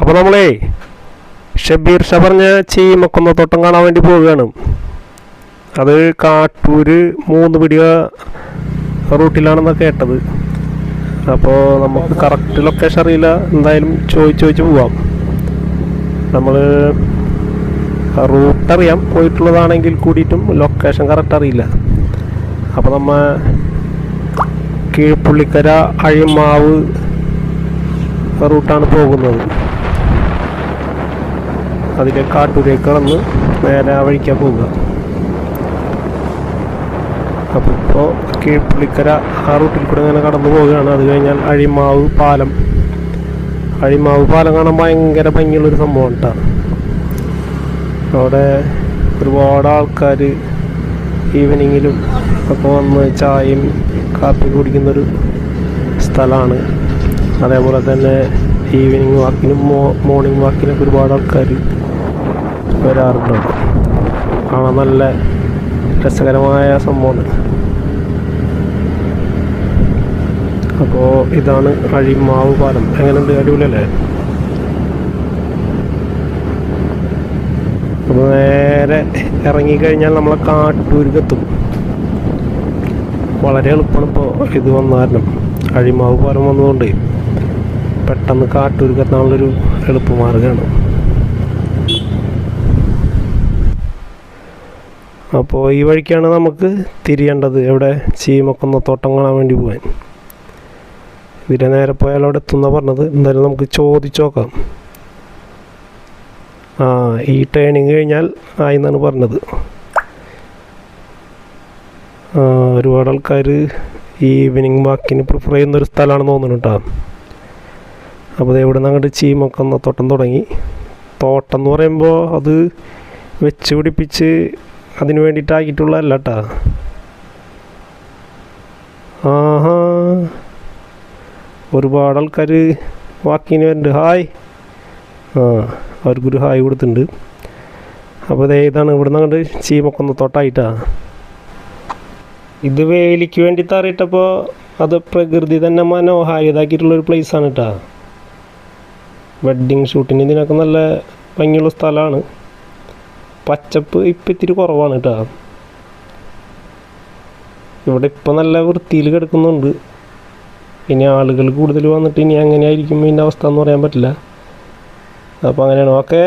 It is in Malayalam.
അപ്പോൾ നമ്മളേ ഷബീർ ഷാ പറഞ്ഞ ചീമക്കൊന്ന തോട്ടം കാണാൻ വേണ്ടി പോവുകയാണ്. അത് കാട്ടൂര് മൂന്ന് പിടിക റൂട്ടിലാണെന്ന് കേട്ടത്. അപ്പോൾ നമുക്ക് കറക്റ്റ് ലൊക്കേഷൻ അറിയില്ല. എന്തായാലും ചോദിച്ച് ചോദിച്ച് പോവാം. നമ്മൾ റൂട്ട് അറിയാം. പോയിട്ടുള്ളതാണെങ്കിൽ കൂടിയിട്ടും ലൊക്കേഷൻ കറക്റ്റ് അറിയില്ല. അപ്പോൾ നമ്മൾ കീഴ്പുള്ളിക്കര അഴിമാവ് റൂട്ടാണ് പോകുന്നത്. അതിലെ കാട്ടൂരേക്ക് കടന്ന് നേരെ ആ വഴിക്കാൻ പോവുക. അപ്പോൾ ഇപ്പോൾ കീഴ്പുള്ളിക്കര ആ റൂട്ടിൽ കൂടെ ഇങ്ങനെ കടന്നു പോവുകയാണ്. അത് കഴിഞ്ഞാൽ അഴിമാവ് പാലം. അഴിമാവ് പാലം കാണാൻ ഭയങ്കര ഭംഗിയുള്ളൊരു സംഭവം കേട്ടോ. അവിടെ ഒരുപാട് ആൾക്കാർ ഈവനിങ്ങിലും ഒക്കെ വന്ന് ചായയും കാപ്പി കുടിക്കുന്നൊരു സ്ഥലമാണ്. അതേപോലെ തന്നെ ഈവനിങ് വാക്കിനും മോ മോർണിംഗ് വാക്കിനൊക്കെ ഒരുപാട് ആൾക്കാർ വരാറുണ്ട്. കാണാൻ നല്ല രസകരമായ സംഭവമാണ്. അപ്പോൾ ഇതാണ് അഴിമാവ് പാലം. എങ്ങനെയുണ്ട്? അടിപൊളിയല്ലേ? അപ്പോൾ നേരെ ഇറങ്ങിക്കഴിഞ്ഞാൽ നമ്മളെ കാട്ടൂരിക്കെത്തും വളരെ എളുപ്പമാണ് ഇപ്പോൾ ഇത് വന്ന അഴിമാവ് പാലം വന്നതുകൊണ്ട്. പെട്ടെന്ന് കാട്ടൂർക്ക് എത്താനുള്ളൊരു എളുപ്പമാർഗമാണ് അപ്പോൾ ഈ വഴിക്കാണ് നമുക്ക് തിരിയേണ്ടത്. എവിടെ? ചീമക്കുന്ന തോട്ടം കാണാൻ വേണ്ടി പോകാൻ ഇതിലെ നേരെ പോയാൽ അവിടെ എത്തുന്ന പറഞ്ഞത്. എന്തായാലും നമുക്ക് ചോദിച്ചു നോക്കാം. ആ ഈ ട്രെയിനിങ് കഴിഞ്ഞാൽ ആയി എന്നാണ് പറഞ്ഞത് ഒരുപാട് ആൾക്കാർ ഈ ഈവനിങ് വാക്കിന് പ്രിഫർ ചെയ്യുന്ന ഒരു സ്ഥലമാണെന്ന് തോന്നുന്നു കേട്ടോ അപ്പോൾ ഇവിടെ നിന്ന് അങ്ങോട്ട് ഒന്ന് തോട്ടം തുടങ്ങി. തോട്ടം എന്ന് പറയുമ്പോൾ അത് വെച്ച് പിടിപ്പിച്ച് അതിന് വേണ്ടിയിട്ടാക്കിയിട്ടുള്ളതല്ല കേട്ടോ ആഹാ. ഒരുപാട് ആൾക്കാർ വാക്കിന് വരുന്നുണ്ട് ഹായ്. ആ അവർക്കൊരു ഹായ് കൊടുത്തിട്ടുണ്ട്. അപ്പോൾ ദേ ഇതാണ് ഇവിടെ നിന്ന് അങ്ങോട്ട് ഒന്ന് തോട്ടായിട്ടാ. ഇത് വേലിക്ക് വേണ്ടി തറിയിട്ടപ്പോൾ അത് പ്രകൃതി തന്നെ മനോഹാരിതാക്കിയിട്ടുള്ളൊരു പ്ലേസാണ് കേട്ടോ വെഡ്ഡിങ് ഷൂട്ടിന് ഇതിനൊക്കെ നല്ല ഭംഗിയുള്ള സ്ഥലമാണ്. പച്ചപ്പ് ഇപ്പം ഇത്തിരി കുറവാണ് കേട്ടോ. ഇവിടെ ഇപ്പം നല്ല വൃത്തിയിൽ കിടക്കുന്നുണ്ട്. ഇനി ആളുകൾ കൂടുതൽ വന്നിട്ട് ഇനി എങ്ങനെയായിരിക്കും ഇതിന്റെ അവസ്ഥ എന്ന് പറയാൻ പറ്റില്ല. അപ്പോൾ അങ്ങനെയാണ്. ഓക്കെ.